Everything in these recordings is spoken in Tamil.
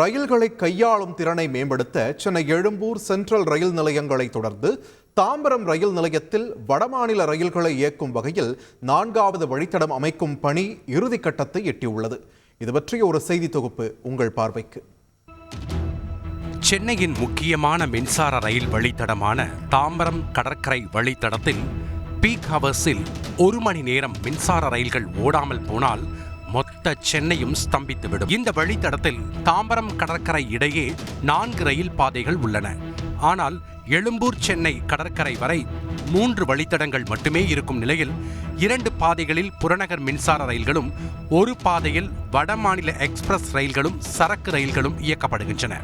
ரயில்களை கையாளும் திறனை மேம்படுத்த சென்னை எழும்பூர் சென்ட்ரல் ரயில் நிலையங்களை தொடர்ந்து தாம்பரம் ரயில் நிலையத்தில் வடமாநில ரயில்களை இயக்கும் வகையில் நான்காவது வழித்தடம் அமைக்கும் பணி இறுதிக்கட்டத்தை எட்டியுள்ளது. இது பற்றிய ஒரு செய்தி தொகுப்பு உங்கள் பார்வைக்கு. சென்னையின் முக்கியமான மின்சார ரயில் வழித்தடமான தாம்பரம் கடற்கரை வழித்தடத்தில் பீக் ஹவர்ஸில் ஒரு மணி நேரம் மின்சார ரயில்கள் ஓடாமல் போனால் மொத்த சென்னையும் ஸ்தம்பித்துவிடும். இந்த வழித்தடத்தில் தாம்பரம் கடற்கரை இடையே நான்கு ரயில் பாதைகள் உள்ளன. ஆனால் எழும்பூர் சென்னை கடற்கரை வரை மூன்று வழித்தடங்கள் மட்டுமே இருக்கும் நிலையில் இரண்டு பாதைகளில் புறநகர் மின்சார ரயில்களும் ஒரு பாதையில் வடமாநில எக்ஸ்பிரஸ் ரயில்களும் சரக்கு ரயில்களும் இயக்கப்படுகின்றன.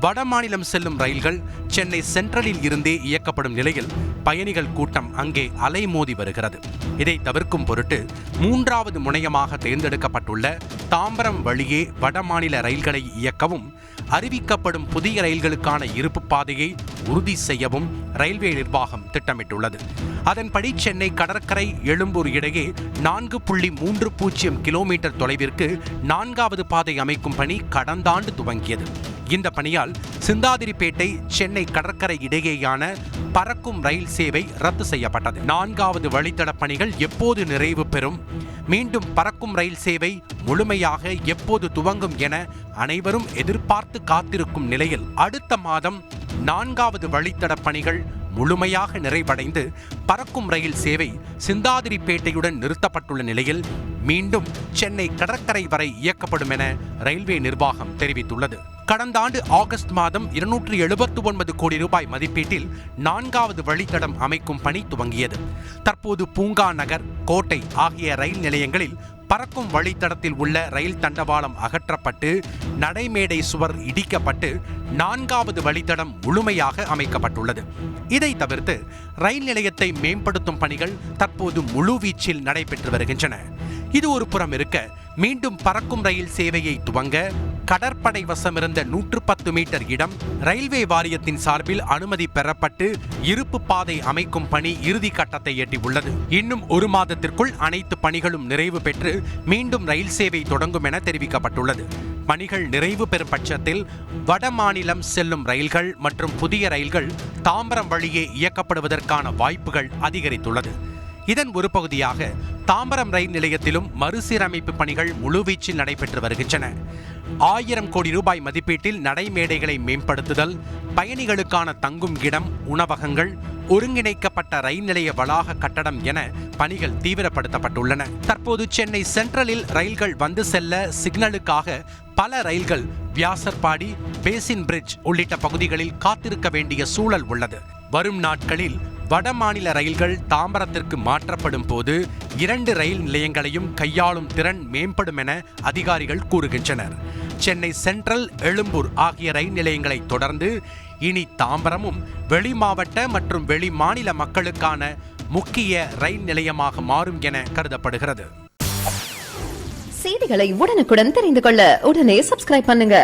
வடமாநிலம் செல்லும் ரயில்கள் சென்னை சென்ட்ரலில் இருந்தே இயக்கப்படும் நிலையில் பயணிகள் கூட்டம் அங்கே அலைமோதி வருகிறது. இதை தவிர்க்கும் பொருட்டு மூன்றாவது முனையமாக தேர்ந்தெடுக்கப்பட்டுள்ள தாம்பரம் வழியே வடமாநில ரயில்களை இயக்கவும் அறிவிக்கப்படும் புதிய ரயில்களுக்கான இருப்பு பாதையை உறுதி செய்யவும் ரயில்வே நிர்வாகம் திட்டமிட்டுள்ளது. அதன்படி சென்னை கடற்கரை எழும்பூர் இடையே நான்கு புள்ளி மூன்று பூஜ்ஜியம் கிலோமீட்டர் தொலைவிற்கு நான்காவது பாதை அமைக்கும் பணி கடந்த ஆண்டு துவங்கியது. இந்த பணியால் சிந்தாதிரிப்பேட்டை சென்னை கடற்கரை இடையேயான பறக்கும் ரயில் சேவை ரத்து செய்யப்பட்டது. நான்காவது வழித்தட பணிகள் எப்போது நிறைவு பெறும்? மீண்டும் பறக்கும் ரயில் சேவை முழுமையாக எப்போது துவங்கும் என அனைவரும் எதிர்பார்த்து காத்திருக்கும் நிலையில் அடுத்த மாதம் நான்காவது வழித்தட பணிகள் முழுமையாக நிறைவடைந்து பறக்கும் ரயில் சேவை சிந்தாதிரிப்பேட்டையுடன் நிறுத்தப்பட்டுள்ள நிலையில் மீண்டும் சென்னை கடற்கரை வரை இயக்கப்படும் என ரயில்வே நிர்வாகம் தெரிவித்துள்ளது. கடந்த ஆண்டு ஆகஸ்ட் மாதம் இருநூற்று எழுபத்து ஒன்பது கோடி ரூபாய் மதிப்பீட்டில் நான்காவது வழித்தடம் அமைக்கும் பணி துவங்கியது. தற்போது பூங்கா நகர் கோட்டை ஆகிய ரயில் நிலையங்களில் பறக்கும் வழித்தடத்தில் உள்ள ரயில் தண்டவாளம் அகற்றப்பட்டு நடைமேடை சுவர் இடிக்கப்பட்டு நான்காவது வழித்தடம் முழுமையாக அமைக்கப்பட்டுள்ளது. இதை தவிர்த்து ரயில் நிலையத்தை மேம்படுத்தும் பணிகள் தற்போது முழுவீச்சில் நடைபெற்று வருகின்றன. இது ஒரு புறம் இருக்க மீண்டும் பறக்கும் ரயில் சேவையை துவங்க கடற்படை வசமிருந்த நூற்று பத்து மீட்டர் இடம் ரயில்வே வாரியத்தின் சார்பில் அனுமதி பெறப்பட்டு இருப்பு பாதை அமைக்கும் பணி இறுதி கட்டத்தை எட்டியுள்ளது. இன்னும் ஒரு மாதத்திற்குள் அனைத்து பணிகளும் நிறைவு பெற்று மீண்டும் ரயில் சேவை தொடங்கும் என தெரிவிக்கப்பட்டுள்ளது. பணிகள் நிறைவு பெறும் பட்சத்தில் வட மாநிலம் செல்லும் ரயில்கள் மற்றும் புதிய ரயில்கள் தாம்பரம் வழியே இயக்கப்படுவதற்கான வாய்ப்புகள் அதிகரித்துள்ளது. இதன் ஒரு பகுதியாக தாம்பரம் ரயில் நிலையத்திலும் மறுசீரமைப்பு பணிகள் முழுவீச்சில் நடைபெற்று வருகின்றன. ஆயிரம் கோடி ரூபாய் மதிப்பீட்டில் நடைமேடைகளை மேம்படுத்துதல் பயணிகளுக்கான தங்கும் இடம் உணவகங்கள் ஒருங்கிணைக்கப்பட்ட ரயில் நிலைய வளாக கட்டடம் என பணிகள் தீவிரப்படுத்தப்பட்டுள்ளன. தற்போது சென்னை சென்ட்ரலில் ரயில்கள் வந்து செல்ல சிக்னலுக்காக பல ரயில்கள் வியாசர்பாடி பேசின் பிரிட்ஜ் உள்ளிட்ட பகுதிகளில் காத்திருக்க வேண்டிய சூழல் உள்ளது. வரும் நாட்களில் வட மாநில ரயில்கள் தாம்பரத்திற்கு மாற்றப்படும் போது இரண்டு ரயில் நிலையங்களையும் கையாளும் திறன் மேம்படும் என அதிகாரிகள் கூறுகின்றனர். சென்னை சென்ட்ரல் எழும்பூர் ஆகிய ரயில் நிலையங்களை தொடர்ந்து இனி தாம்பரமும் வெளி மாவட்ட மற்றும் வெளி மாநில மக்களுக்கான முக்கிய ரயில் நிலையமாக மாறும் என கருதப்படுகிறது. செய்திகளை உடனுக்குடன் தெரிந்து கொள்ள உடனே சப்ஸ்கிரைப் பண்ணுங்க.